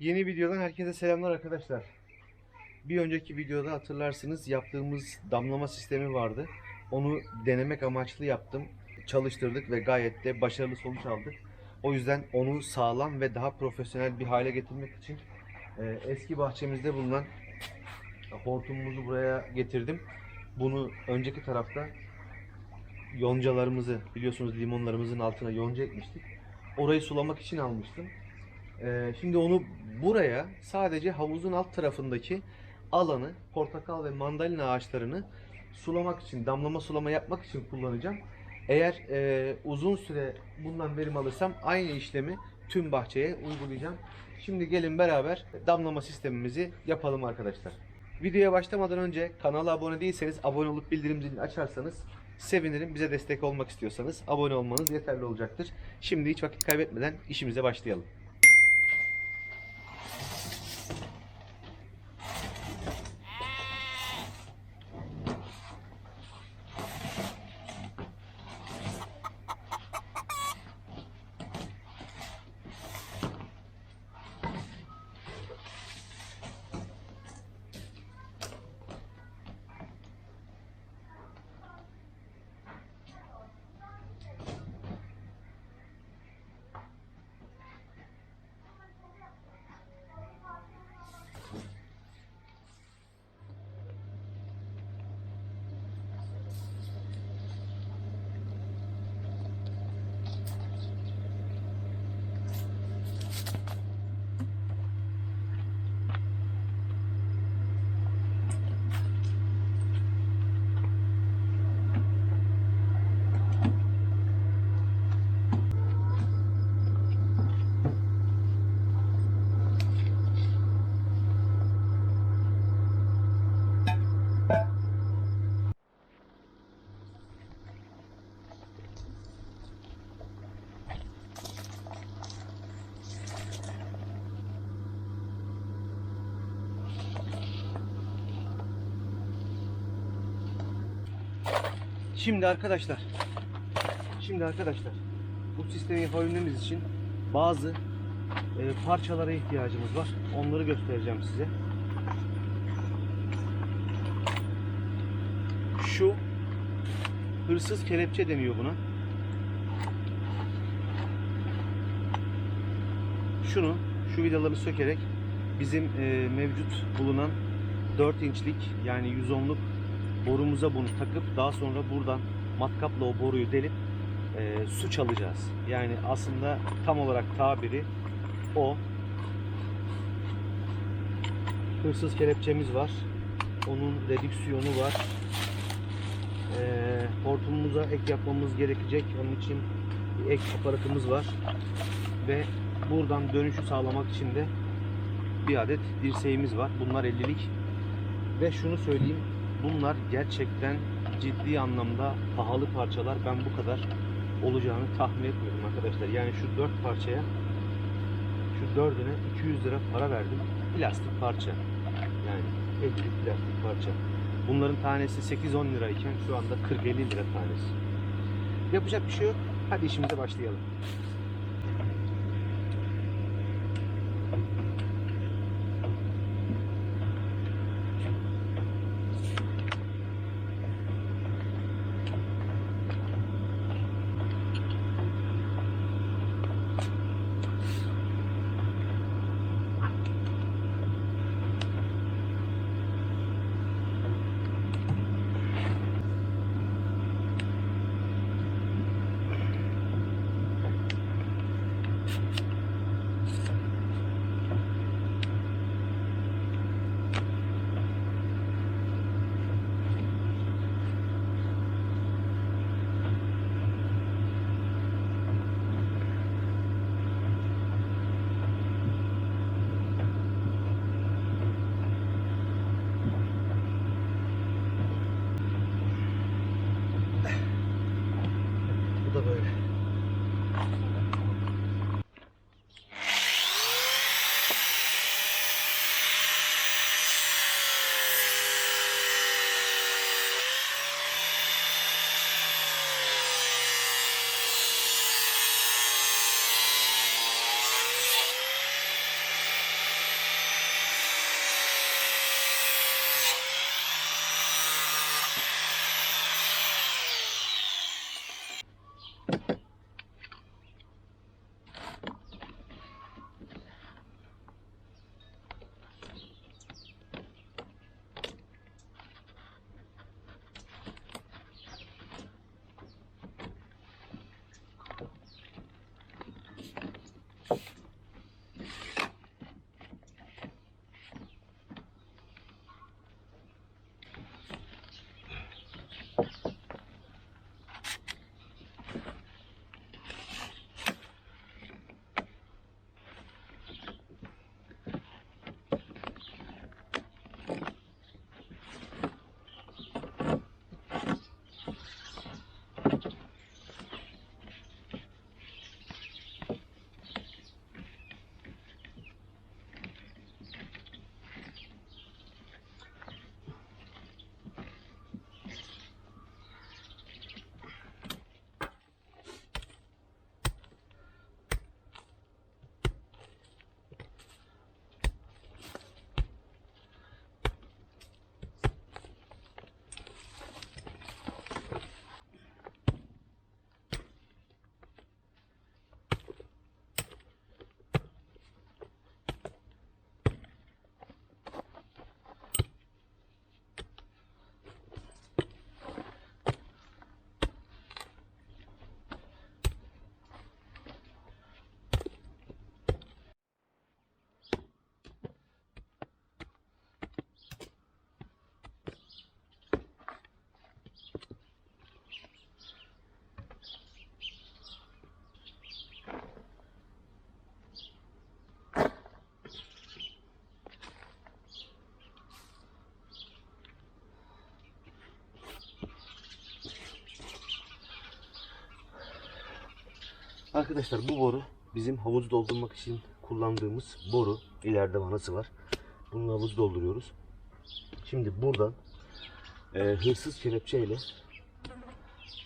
Yeni videodan herkese selamlar arkadaşlar. Bir önceki videoda hatırlarsınız yaptığımız damlama sistemi vardı. Onu denemek amaçlı yaptım. Çalıştırdık ve gayet de başarılı sonuç aldık. O yüzden onu sağlam ve daha profesyonel bir hale getirmek için e, eski bahçemizde bulunan hortumumuzu buraya getirdim. Bunu önceki tarafta yoncalarımızı biliyorsunuz limonlarımızın altına yonca ekmiştik. Orayı sulamak için almıştım. Ee, şimdi onu buraya sadece havuzun alt tarafındaki alanı portakal ve mandalina ağaçlarını sulamak için, damlama sulama yapmak için kullanacağım. Eğer e, uzun süre bundan verim alırsam aynı işlemi tüm bahçeye uygulayacağım. Şimdi gelin beraber damlama sistemimizi yapalım arkadaşlar. Videoya başlamadan önce kanala abone değilseniz abone olup bildirim zilini açarsanız sevinirim. Bize destek olmak istiyorsanız abone olmanız yeterli olacaktır. Şimdi hiç vakit kaybetmeden işimize başlayalım. Şimdi arkadaşlar, şimdi arkadaşlar bu sistemi yapabilmemiz için bazı e, parçalara ihtiyacımız var. Onları göstereceğim size. Şu hırsız kelepçe deniyor buna. Şunu, şu vidaları sökerek bizim e, mevcut bulunan 4 inçlik yani 110'luk borumuza bunu takıp daha sonra buradan matkapla o boruyu delip e, su çalacağız. Yani aslında tam olarak tabiri o. Hırsız kelepçemiz var. Onun redüksiyonu var. E, hortumumuza ek yapmamız gerekecek. Onun için bir ek aparatımız var. Ve buradan dönüşü sağlamak için de bir adet dirseğimiz var. Bunlar 50'lik. Ve şunu söyleyeyim. Bunlar gerçekten ciddi anlamda pahalı parçalar. Ben bu kadar olacağını tahmin etmiyordum arkadaşlar. Yani şu dört parçaya şu dördüne 200 lira para verdim. Plastik parça. Yani 50'lik plastik parça. Bunların tanesi 8-10 lirayken şu anda 40-50 lira tanesi. Yapacak bir şey yok. Hadi işimize başlayalım. Arkadaşlar bu boru bizim havuz doldurmak için kullandığımız boru. İleride vanası var. Bununla havuz dolduruyoruz. Şimdi buradan e, hırsız kelepçeyle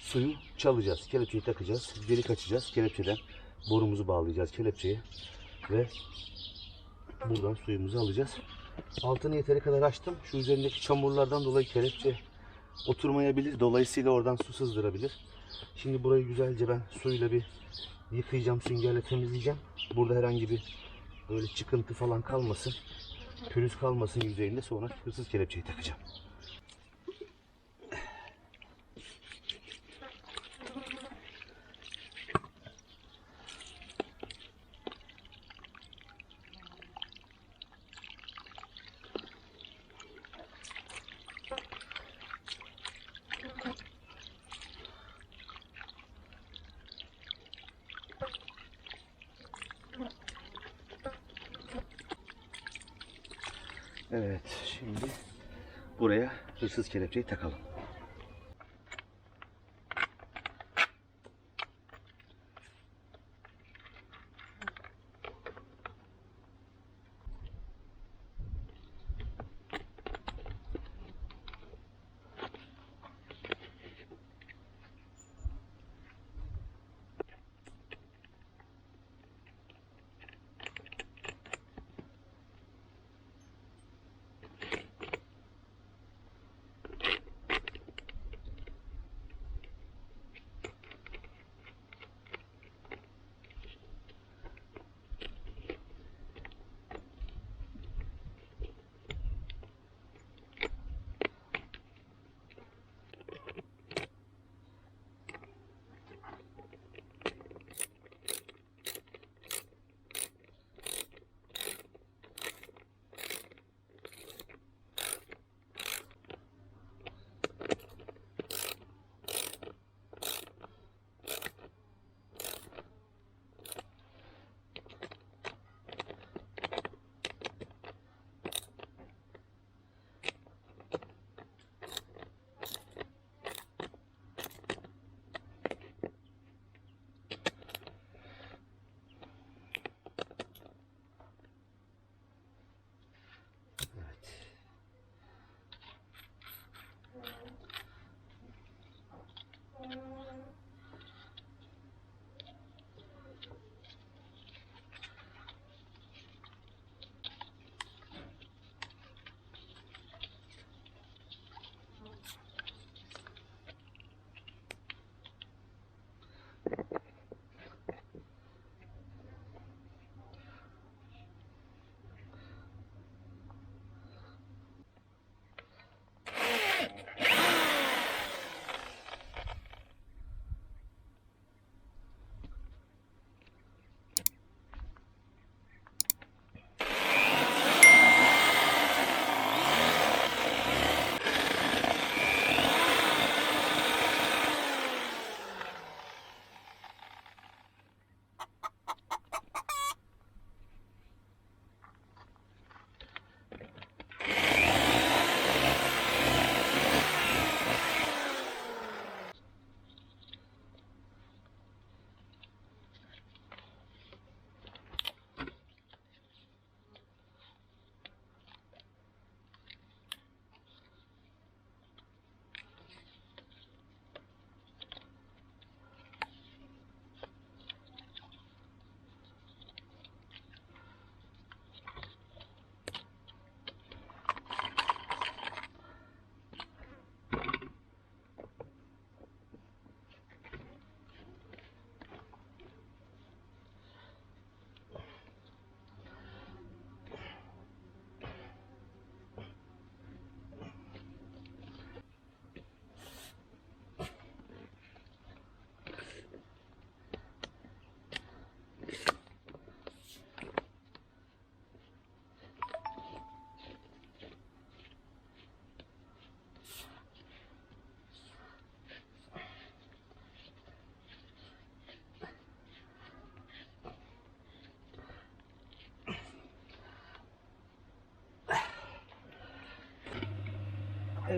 suyu çalacağız. Kelepçeyi takacağız. Delik açacağız. Kelepçeden borumuzu bağlayacağız kelepçeye ve buradan suyumuzu alacağız. Altını yeteri kadar açtım. Şu üzerindeki çamurlardan dolayı kelepçe oturmayabilir. Dolayısıyla oradan su sızdırabilir. Şimdi burayı güzelce ben suyla bir yıkayacağım, süngerle temizleyeceğim. Burada herhangi bir böyle çıkıntı falan kalmasın. Pürüz kalmasın yüzeyinde sonra hırsız kelepçeyi takacağım. Evet, şimdi buraya hırsız kelepçeyi takalım.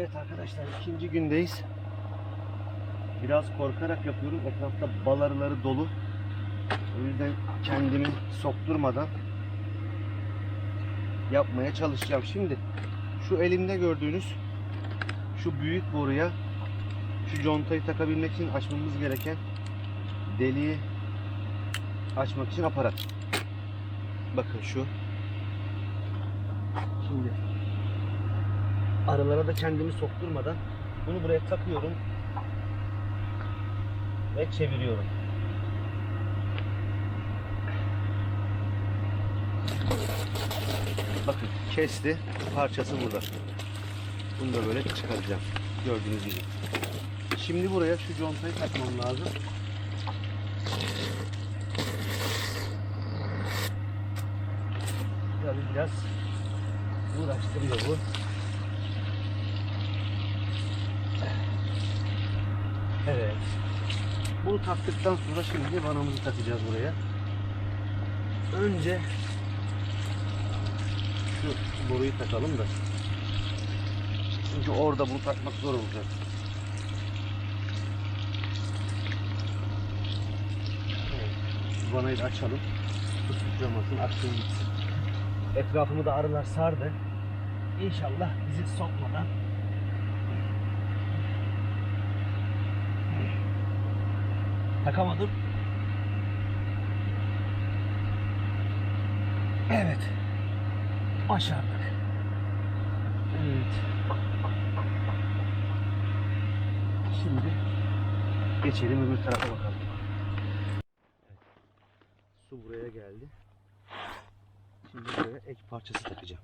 Evet arkadaşlar ikinci gündeyiz. Biraz korkarak yapıyorum. Etrafta bal arıları dolu. O yüzden kendimi sokturmadan yapmaya çalışacağım. Şimdi şu elimde gördüğünüz şu büyük boruya şu contayı takabilmek için açmamız gereken deliği açmak için aparat. Bakın şu. Şimdi aralara da kendimi sokturmadan bunu buraya takıyorum ve çeviriyorum. Bakın kesti parçası burada. Bunu da böyle çıkaracağım. Gördüğünüz gibi. Şimdi buraya şu contayı takmam lazım. Tabii biraz uğraştırıyor bu. Evet. Bunu taktıktan sonra şimdi vanamızı takacağız buraya. Önce şu boruyu takalım da. Çünkü orada bunu takmak zor olacak. Vanayı da açalım. Bu sıçramasın, aksın gitsin. Etrafımı da arılar sardı. İnşallah bizi sokmadan Takamadım. Evet. Başardık. Evet. Şimdi geçelim öbür tarafa bakalım. Su buraya geldi. Şimdi buraya ek parçası takacağım.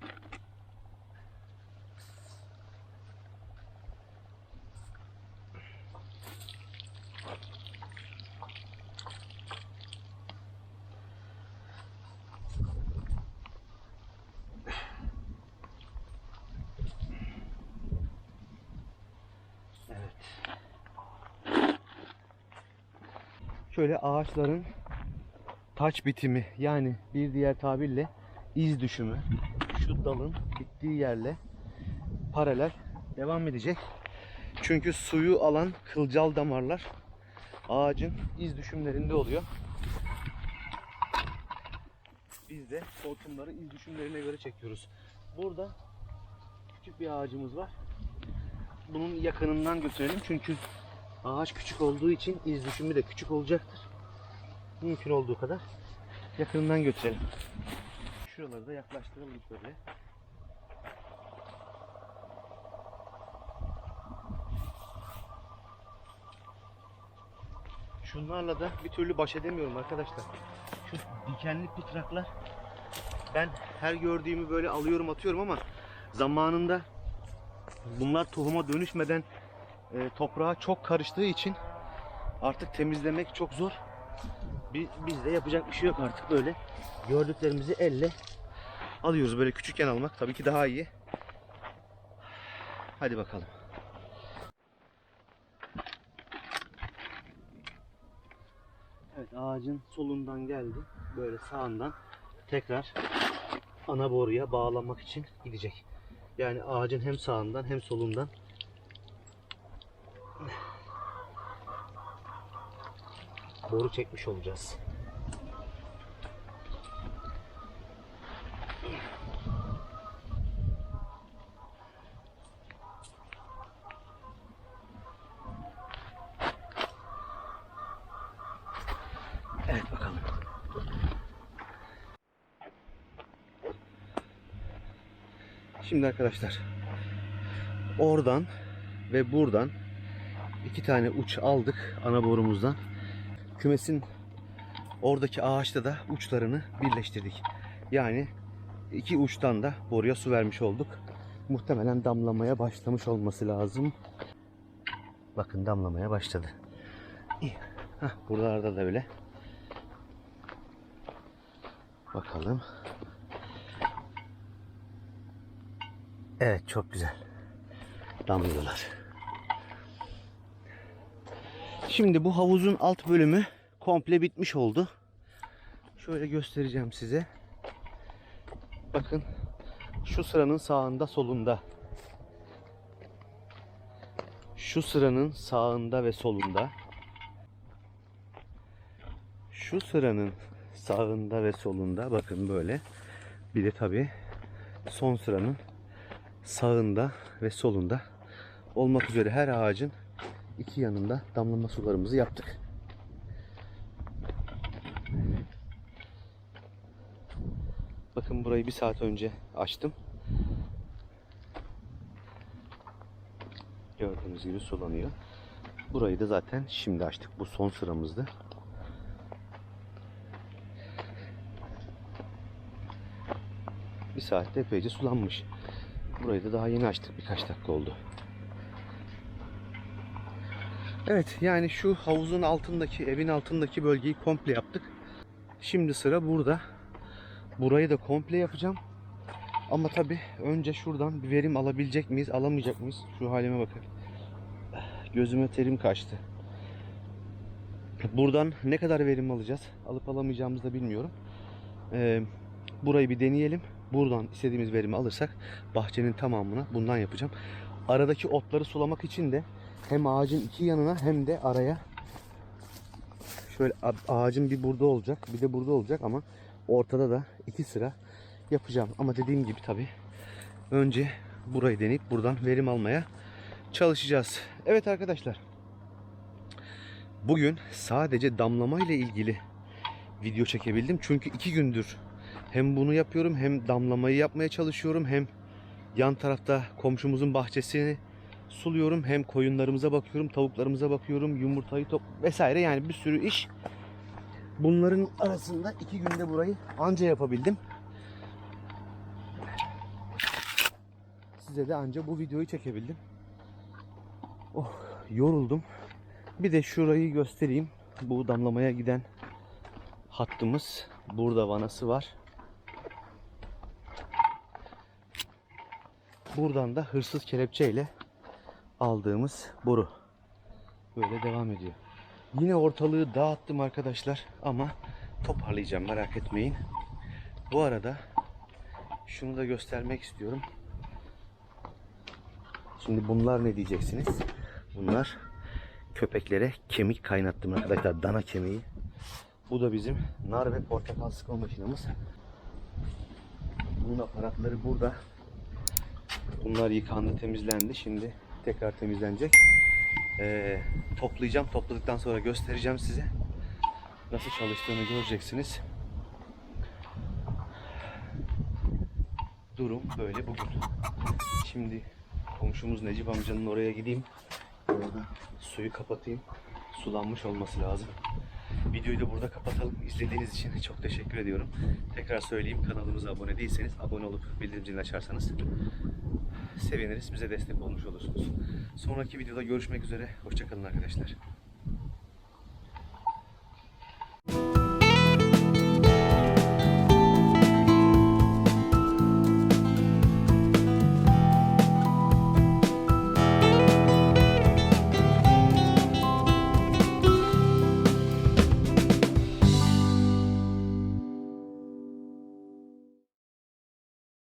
Evet. Şöyle ağaçların taç bitimi yani bir diğer tabirle iz düşümü şu dalın bittiği yerle paralel devam edecek. Çünkü suyu alan kılcal damarlar ağacın iz düşümlerinde oluyor. Biz de hortumları iz düşümlerine göre çekiyoruz. Burada küçük bir ağacımız var. Bunun yakınından götürelim çünkü ağaç küçük olduğu için iz düşümü de küçük olacaktır. Mümkün olduğu kadar yakınından götürelim. Şuraları da yaklaştıralım şöyle. Şunlarla da bir türlü baş edemiyorum arkadaşlar. Şu dikenli pitraklar ben her gördüğümü böyle alıyorum atıyorum ama zamanında bunlar tohuma dönüşmeden e, toprağa çok karıştığı için artık temizlemek çok zor. Biz, bizde yapacak bir şey yok artık böyle gördüklerimizi elle alıyoruz. Böyle küçükken almak tabii ki daha iyi. Hadi bakalım. Evet ağacın solundan geldi. Böyle sağından tekrar ana boruya bağlamak için gidecek. Yani ağacın hem sağından hem solundan boru çekmiş olacağız. Evet bakalım. Şimdi arkadaşlar oradan ve buradan iki tane uç aldık ana borumuzdan. Kümesin oradaki ağaçta da uçlarını birleştirdik. Yani iki uçtan da boruya su vermiş olduk. Muhtemelen damlamaya başlamış olması lazım. Bakın damlamaya başladı. İyi. Hah, buralarda da öyle. Bakalım. Evet çok güzel. Damlıyorlar. Şimdi bu havuzun alt bölümü komple bitmiş oldu. Şöyle göstereceğim size. Bakın şu sıranın sağında solunda. Şu sıranın sağında ve solunda şu sıranın sağında ve solunda bakın böyle. Bir de tabii son sıranın sağında ve solunda olmak üzere her ağacın iki yanında damlama sularımızı yaptık. Bakın burayı bir saat önce açtım. Gördüğünüz gibi sulanıyor. Burayı da zaten şimdi açtık. Bu son sıramızdı. Bir saatte epeyce sulanmış. Burayı da daha yeni açtık. Birkaç dakika oldu. Evet yani şu havuzun altındaki, evin altındaki bölgeyi komple yaptık. Şimdi sıra burada. Burayı da komple yapacağım. Ama tabi önce şuradan bir verim alabilecek miyiz, alamayacak mıyız? Şu halime bakın. Gözüme terim kaçtı. Buradan ne kadar verim alacağız? Alıp alamayacağımızı da bilmiyorum. Ee, burayı bir deneyelim. Buradan istediğimiz verimi alırsak bahçenin tamamına bundan yapacağım. Aradaki otları sulamak için de hem ağacın iki yanına hem de araya şöyle ağacın bir burada olacak bir de burada olacak ama ortada da iki sıra yapacağım. Ama dediğim gibi tabi önce burayı deneyip buradan verim almaya çalışacağız. Evet arkadaşlar. Bugün sadece damlama ile ilgili video çekebildim. Çünkü iki gündür hem bunu yapıyorum hem damlamayı yapmaya çalışıyorum hem yan tarafta komşumuzun bahçesini suluyorum. Hem koyunlarımıza bakıyorum tavuklarımıza bakıyorum yumurtayı top vesaire. Yani bir sürü iş. Bunların arasında iki günde burayı anca yapabildim. Size de anca bu videoyu çekebildim. Oh yoruldum. Bir de şurayı göstereyim. Bu damlamaya giden hattımız. Burada vanası var. Buradan da hırsız kelepçeyle aldığımız boru. Böyle devam ediyor. Yine ortalığı dağıttım arkadaşlar ama toparlayacağım merak etmeyin. Bu arada şunu da göstermek istiyorum. Şimdi bunlar ne diyeceksiniz? Bunlar köpeklere kemik kaynattım arkadaşlar. Dana kemiği. Bu da bizim nar ve portakal sıkma makinamız. Bunun aparatları burada. Bunlar yıkandı, temizlendi. Şimdi tekrar temizlenecek. Ee, toplayacağım. Topladıktan sonra göstereceğim size. Nasıl çalıştığını göreceksiniz. Durum böyle bugün. Şimdi komşumuz Necip amcanın oraya gideyim. Orada suyu kapatayım. Sulanmış olması lazım. Videoyu da burada kapatalım. İzlediğiniz için çok teşekkür ediyorum. Tekrar söyleyeyim kanalımıza abone değilseniz abone olup bildirim zilini açarsanız seviniriz. Bize destek olmuş olursunuz. Sonraki videoda görüşmek üzere. Hoşçakalın arkadaşlar.